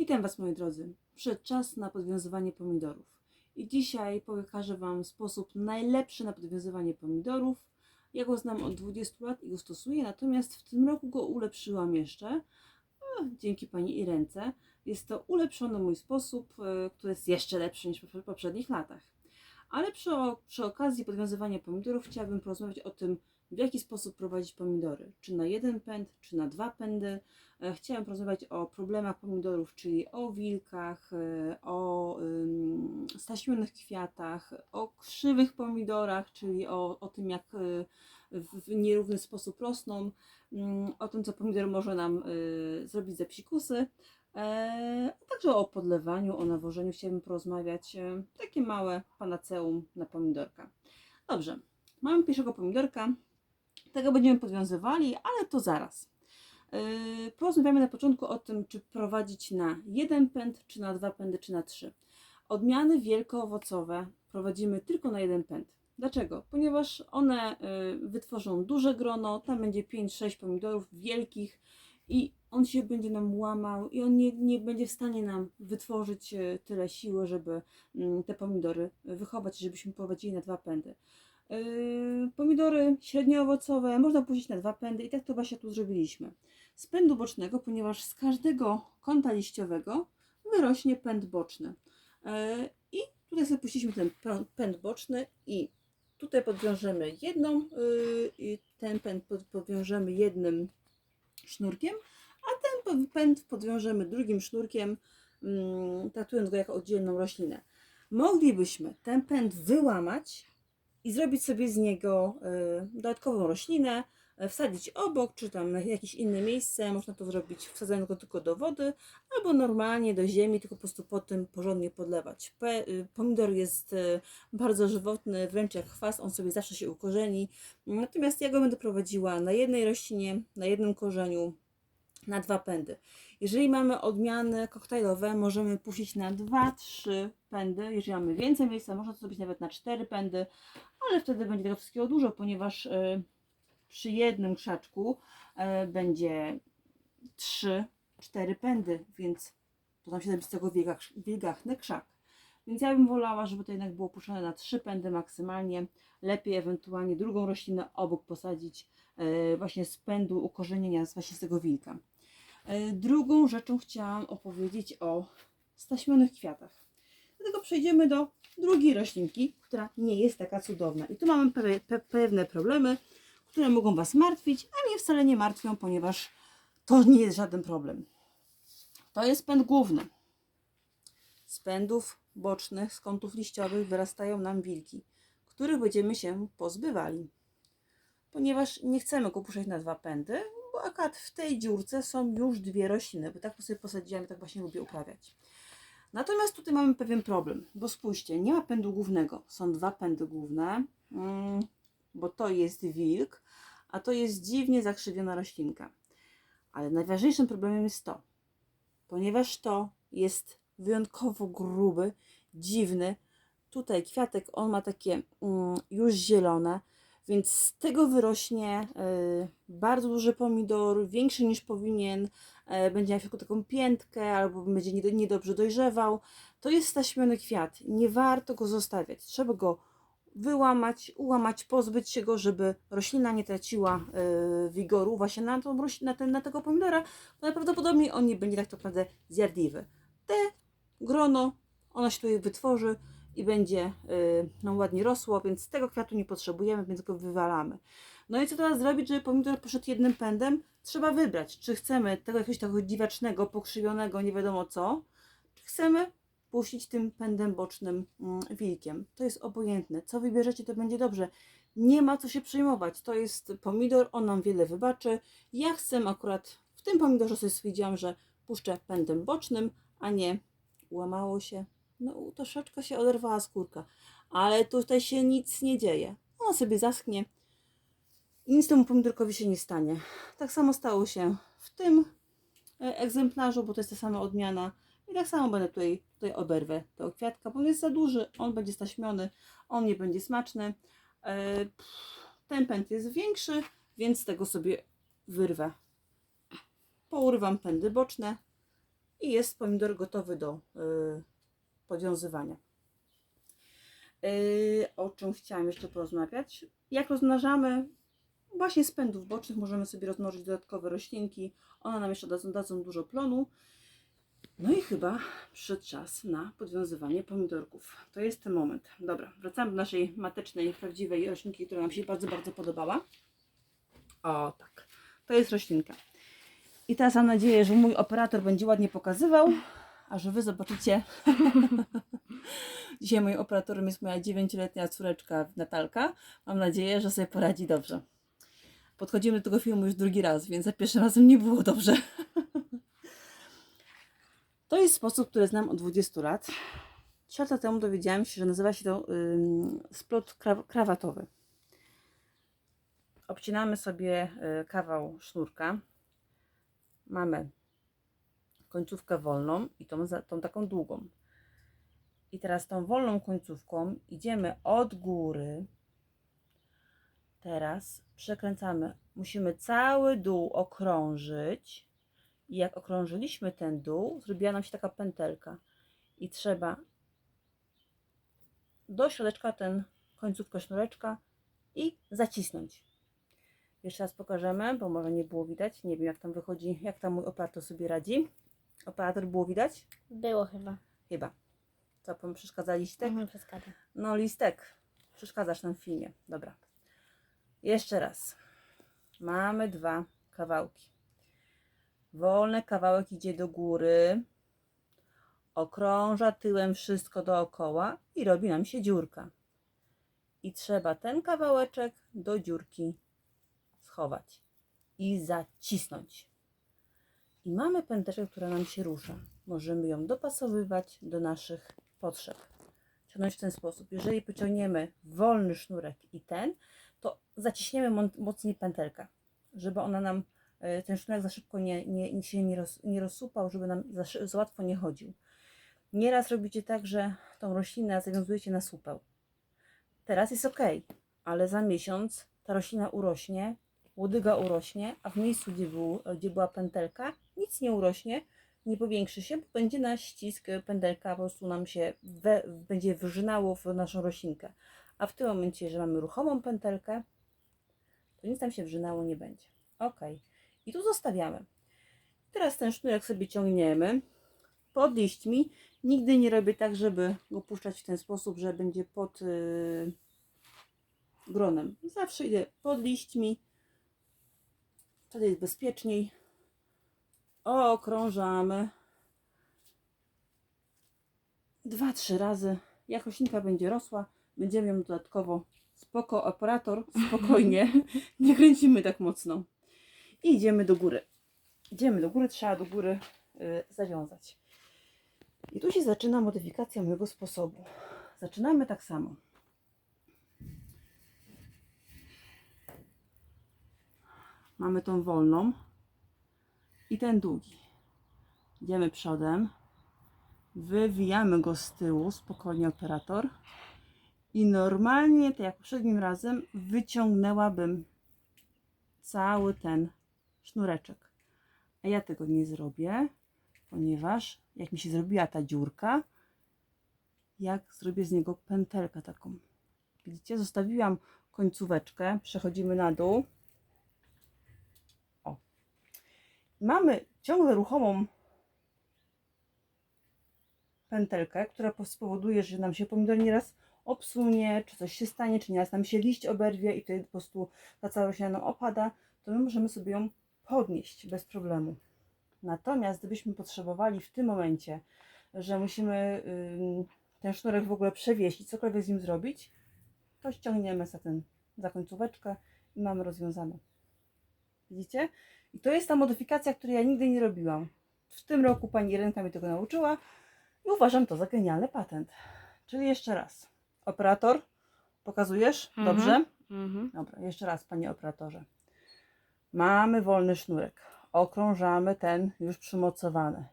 Witam Was moi drodzy. Przyszedł czas na podwiązywanie pomidorów. I dzisiaj pokażę Wam sposób najlepszy na podwiązywanie pomidorów. Ja go znam od 20 lat i go stosuję, natomiast w tym roku go ulepszyłam jeszcze. Dzięki Pani Irence. Jest to ulepszony mój sposób, e, który jest jeszcze lepszy niż w poprzednich latach. Ale przy, przy okazji podwiązywania pomidorów chciałabym porozmawiać o tym, w jaki sposób prowadzić pomidory. Czy na jeden pęd, czy na dwa pędy. E, Chciałam porozmawiać o problemach pomidorów, czyli o wilkach, e, o ym, staśnionych kwiatach, o krzywych pomidorach, czyli o, o tym, jak e, w, nierówny sposób rosną, ym, o tym, co pomidor może nam zrobić za psikusy, a także o podlewaniu, o nawożeniu chciałabym porozmawiać. Takie małe panaceum na pomidorka. Dobrze, mamy pierwszego pomidorka. Tego będziemy podwiązywali, ale to zaraz. Yy, Porozmawiamy na początku o tym, czy prowadzić na jeden pęd, czy na dwa pędy, czy na trzy. Odmiany wielkoowocowe prowadzimy tylko na jeden pęd. Dlaczego? Ponieważ one yy, wytworzą duże grono, tam będzie 5-6 pomidorów wielkich i on się będzie nam łamał i on nie, nie będzie w stanie nam wytworzyć yy, tyle siły, żeby mm, te pomidory wychować, żebyśmy prowadzili na dwa pędy. Yy, Pomidory średnioowocowe można puścić na dwa pędy i tak to właśnie tu zrobiliśmy. Z pędu bocznego, ponieważ z każdego kąta liściowego wyrośnie pęd boczny. Yy, I tutaj sobie puściliśmy ten pę- pęd boczny i tutaj podwiążemy jedną, yy, ten pęd pod- podwiążemy jednym sznurkiem, a ten pęd podwiążemy drugim sznurkiem, mm, traktując go jako oddzielną roślinę. Moglibyśmy ten pęd wyłamać i zrobić sobie z niego y, dodatkową roślinę, y, wsadzić obok, czy tam na jakieś inne miejsce. Można to zrobić wsadzając go tylko do wody, albo normalnie do ziemi, tylko po prostu po tym porządnie podlewać. Y, pomidor jest bardzo żywotny, wręcz jak chwast, on sobie zawsze się ukorzeni. Natomiast ja go będę prowadziła na jednej roślinie, na jednym korzeniu, na dwa pędy. Jeżeli mamy odmiany koktajlowe, możemy puścić na 2-3 pędy. Jeżeli mamy więcej miejsca, można to zrobić nawet na 4 pędy, ale wtedy będzie tego wszystkiego dużo, ponieważ y, przy jednym krzaczku y, będzie 3-4 pędy, więc to nam się zrobi z tego wielgach, wielgachny krzak. Więc ja bym wolała, żeby to jednak było puszczone na 3 pędy maksymalnie. Lepiej ewentualnie drugą roślinę obok posadzić y, właśnie z pędu ukorzenienia, właśnie z tego wilka. Y, Drugą rzeczą chciałam opowiedzieć o staśmionych kwiatach. Dlatego przejdziemy do drugiej roślinki, która nie jest taka cudowna. I tu mamy pe pe pewne problemy, które mogą Was martwić, a mnie wcale nie martwią, ponieważ to nie jest żaden problem. To jest pęd główny. Z pędów bocznych, z kątów liściowych wyrastają nam wilki, których będziemy się pozbywali. Ponieważ nie chcemy go puszczać na dwa pędy, akurat w tej dziurce są już dwie rośliny, bo tak sobie posadziłam i tak właśnie lubię uprawiać. Natomiast tutaj mamy pewien problem, bo spójrzcie, nie ma pędu głównego. Są dwa pędy główne, mm, bo to jest wilk, a to jest dziwnie zakrzywiona roślinka. Ale najważniejszym problemem jest to, ponieważ to jest wyjątkowo gruby, dziwny. Tutaj kwiatek, on ma takie mm, już zielone, więc z tego wyrośnie y, bardzo duży pomidor, większy niż powinien, e, będzie miał taką piętkę albo będzie niedo- niedobrze dojrzewał. To jest staśmiony kwiat. Nie warto go zostawiać. Trzeba go wyłamać, ułamać, pozbyć się go, żeby roślina nie traciła e, wigoru właśnie na, tą, na, ten, na tego pomidora, bo najprawdopodobniej on nie będzie tak naprawdę zjadliwy. Te grono, ono się tutaj wytworzy i będzie nam ładnie rosło, więc tego kwiatu nie potrzebujemy, więc go wywalamy. No i co teraz zrobić, żeby pomidor poszedł jednym pędem? Trzeba wybrać, czy chcemy tego jakiegoś takiego dziwacznego, pokrzywionego, nie wiadomo co, czy chcemy puścić tym pędem bocznym mm, wilkiem. To jest obojętne. Co wybierzecie, to będzie dobrze. Nie ma co się przejmować. To jest pomidor, on nam wiele wybaczy. Ja chcę akurat w tym pomidorze sobie stwierdziłam, że puszczę pędem bocznym, a nie łamało się. No troszeczkę się oderwała skórka, ale tutaj się nic nie dzieje. Ona sobie zaschnie i nic temu pomidorkowi się nie stanie. Tak samo stało się w tym e, egzemplarzu, bo to jest ta sama odmiana. I tak samo będę tutaj, tutaj oberwę tego kwiatka, bo on jest za duży, on będzie staśmiony, on nie będzie smaczny. E, Ten pęd jest większy, więc tego sobie wyrwę. Pourywam pędy boczne i jest pomidor gotowy do y, podwiązywania. Y, o czym chciałam jeszcze porozmawiać? Jak rozmnażamy właśnie z pędów bocznych, możemy sobie rozmnożyć dodatkowe roślinki. One nam jeszcze dadzą, dadzą dużo plonu. No i chyba przyszedł czas na podwiązywanie pomidorków. To jest ten moment. Dobra, wracamy do naszej matecznej, prawdziwej roślinki, która nam się bardzo, bardzo podobała. O, tak. To jest roślinka. I teraz mam nadzieję, że mój operator będzie ładnie pokazywał, a że Wy zobaczycie. Dzisiaj moim operatorem jest moja 9-letnia córeczka Natalka. Mam nadzieję, że sobie poradzi dobrze. Podchodzimy do tego filmu już drugi raz, więc za pierwszym razem nie było dobrze. To jest sposób, który znam od 20 lat. Trzy lata temu dowiedziałam się, że nazywa się to ym, splot kra- krawatowy. Obcinamy sobie y, kawał sznurka. Mamy końcówkę wolną i tą, tą taką długą. I teraz tą wolną końcówką idziemy od góry. Teraz przekręcamy. Musimy cały dół okrążyć. I jak okrążyliśmy ten dół, zrobiła nam się taka pętelka. I trzeba do środeczka ten końcówkę sznureczka i zacisnąć. Jeszcze raz pokażemy, bo może nie było widać. Nie wiem jak tam wychodzi, jak tam mój operator sobie radzi. Operator było widać? Było chyba. Chyba. Co, pom- przeszkadzaliście? Mhm, przeszkadza. No, listek, przeszkadzasz nam w filmie. Dobra. Jeszcze raz. Mamy dwa kawałki. Wolny kawałek idzie do góry, okrąża tyłem wszystko dookoła i robi nam się dziurka. I trzeba ten kawałeczek do dziurki schować i zacisnąć. I mamy pęteczkę, która nam się rusza. Możemy ją dopasowywać do naszych potrzeb ciągnąć w ten sposób. Jeżeli pociągniemy wolny sznurek i ten, to zaciśniemy mocniej pętelkę, żeby ona nam, e, ten sznurek za szybko nie, nie, się nie, roz, nie rozsupał, żeby nam za, za łatwo nie chodził. Nieraz robicie tak, że tą roślinę zawiązujecie na słupeł. Teraz jest ok, ale za miesiąc ta roślina urośnie, łodyga urośnie, a w miejscu, gdzie, był, gdzie była pętelka, nic nie urośnie, nie powiększy się, bo będzie na ścisk pędelka, po prostu nam się we, będzie wrzynało w naszą roślinkę. A w tym momencie, że mamy ruchomą pętelkę, to nic nam się wrzynało nie będzie. Ok. I tu zostawiamy. Teraz ten sznurek sobie ciągniemy pod liśćmi. Nigdy nie robię tak, żeby go puszczać w ten sposób, że będzie pod yy, gronem. Zawsze idę pod liśćmi. Wtedy jest bezpieczniej okrążamy dwa, trzy razy. Jak roślinka będzie rosła, będziemy ją dodatkowo spoko, operator, spokojnie, nie kręcimy tak mocno. I idziemy do góry. Idziemy do góry, trzeba do góry y, zawiązać. I tu się zaczyna modyfikacja mojego sposobu. Zaczynamy tak samo. Mamy tą wolną i ten długi. Idziemy przodem, wywijamy go z tyłu, spokojnie operator i normalnie, tak jak poprzednim razem, wyciągnęłabym cały ten sznureczek. A ja tego nie zrobię, ponieważ jak mi się zrobiła ta dziurka, jak zrobię z niego pętelkę taką. Widzicie, zostawiłam końcóweczkę, przechodzimy na dół. Mamy ciągle ruchomą pętelkę, która spowoduje, że nam się pomidor nieraz obsunie, czy coś się stanie, czy nieraz nam się liść oberwie i wtedy po prostu ta cała roślina nam opada, to my możemy sobie ją podnieść bez problemu. Natomiast gdybyśmy potrzebowali w tym momencie, że musimy ten sznurek w ogóle przewieźć i cokolwiek z nim zrobić, to ściągniemy za, ten, za końcóweczkę i mamy rozwiązane. Widzicie? I to jest ta modyfikacja, której ja nigdy nie robiłam. W tym roku pani Irenka mnie tego nauczyła i uważam to za genialny patent. Czyli jeszcze raz. Operator, pokazujesz? Mhm. Dobrze? Mhm. Dobra, jeszcze raz, panie operatorze. Mamy wolny sznurek. Okrążamy ten już przymocowany.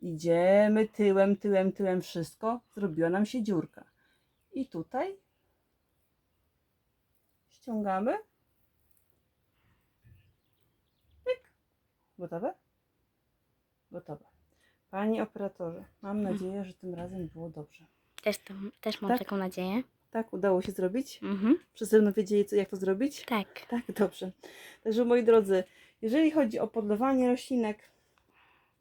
Idziemy tyłem, tyłem, tyłem, wszystko. Zrobiła nam się dziurka. I tutaj ściągamy. Gotowe? Gotowe. Panie operatorze, mam nadzieję, że tym razem było dobrze. Też, to, też mam Tak? taką nadzieję. Tak, udało się zrobić? Mhm. Wszyscy będą wiedzieli, co, jak to zrobić? Tak. Tak, dobrze. Także moi drodzy, jeżeli chodzi o podlewanie roślinek,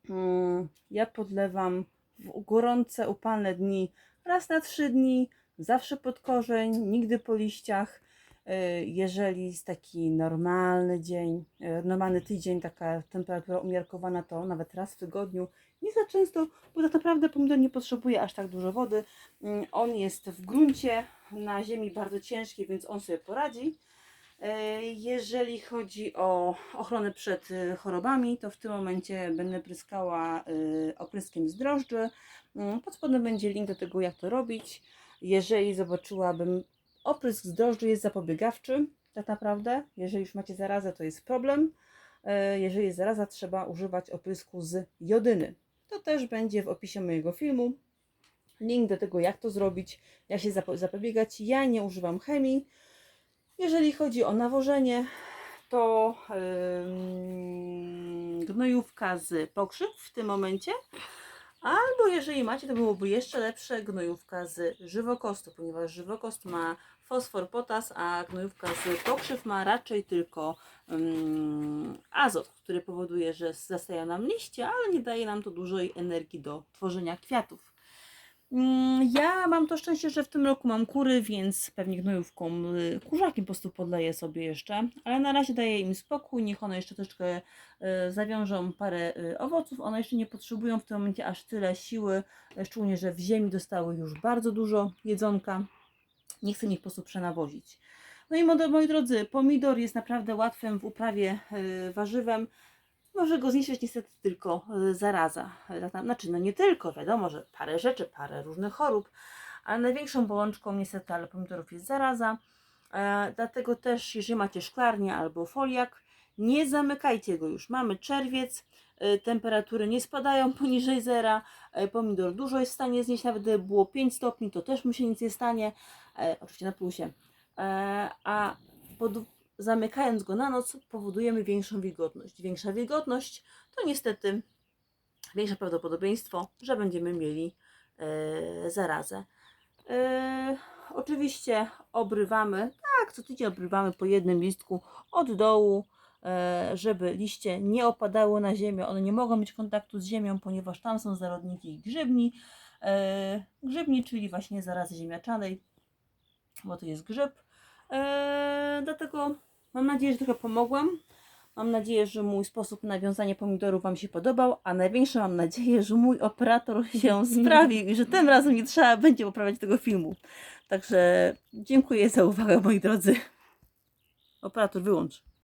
mm, ja podlewam w gorące, upalne dni raz na trzy dni, zawsze pod korzeń, nigdy po liściach. Y, Jeżeli jest taki normalny dzień, y, normalny tydzień, taka temperatura umiarkowana, to nawet raz w tygodniu. Nie za często, bo tak naprawdę pomidor nie potrzebuje aż tak dużo wody. Mm, On jest w gruncie, na ziemi bardzo ciężkiej, więc on sobie poradzi. E, Jeżeli chodzi o ochronę przed e, chorobami, to w tym momencie będę pryskała e, opryskiem z drożdży. Mm, Pod spodem będzie link do tego, jak to robić. Jeżeli zobaczyłabym, oprysk z drożdży jest zapobiegawczy, tak naprawdę. Jeżeli już macie zarazę, to jest problem. E, Jeżeli jest zaraza, trzeba używać oprysku z jodyny. To też będzie w opisie mojego filmu. Link do tego, jak to zrobić, jak się zapo- zapobiegać. Ja nie używam chemii. Jeżeli chodzi o nawożenie, to ym, gnojówka z pokrzyw w tym momencie. Albo jeżeli macie, to byłoby jeszcze lepsze gnojówka z żywokostu, ponieważ żywokost ma fosfor, potas, a gnojówka z pokrzyw ma raczej tylko ym, azot, który powoduje, że zastają nam liście, ale nie daje nam to dużej energii do tworzenia kwiatów. Mm, Ja mam to szczęście, że w tym roku mam kury, więc pewnie gnojówką, y, kurzakiem po prostu podleję sobie jeszcze, ale na razie daję im spokój, niech one jeszcze troszeczkę y, zawiążą parę y, owoców. One jeszcze nie potrzebują w tym momencie aż tyle siły, szczególnie, że w ziemi dostały już bardzo dużo jedzonka. Nie chcę ich po prostu przenawozić. No i moi drodzy, pomidor jest naprawdę łatwym w uprawie y, warzywem. Może go zniszczyć niestety tylko y, zaraza. Na- Znaczy, no nie tylko, wiadomo, że parę rzeczy, parę różnych chorób, ale największą bolączką niestety ale pomidorów jest zaraza. E, dlatego też, jeżeli macie szklarnię albo foliak, nie zamykajcie go już. Mamy czerwiec, temperatury nie spadają poniżej zera, e, pomidor dużo jest w stanie znieść, nawet gdyby było 5 stopni, to też mu się nic nie stanie, e, oczywiście na plusie. A pod, zamykając go na noc powodujemy większą wilgotność. Większa wilgotność to niestety większe prawdopodobieństwo, że będziemy mieli zarazę. Oczywiście obrywamy, tak, co tydzień obrywamy po jednym listku od dołu, żeby liście nie opadały na ziemię. One nie mogą mieć kontaktu z ziemią, ponieważ tam są zarodniki grzybni. E, grzybni, czyli właśnie zarazy ziemniaczanej, bo to jest grzyb. E, dlatego mam nadzieję, że trochę pomogłam. Mam nadzieję, że mój sposób nawiązania pomidorów Wam się podobał, a największe mam nadzieję, że mój operator się sprawił i że tym razem nie trzeba będzie poprawiać tego filmu. Także dziękuję za uwagę, moi drodzy. Operator, wyłącz.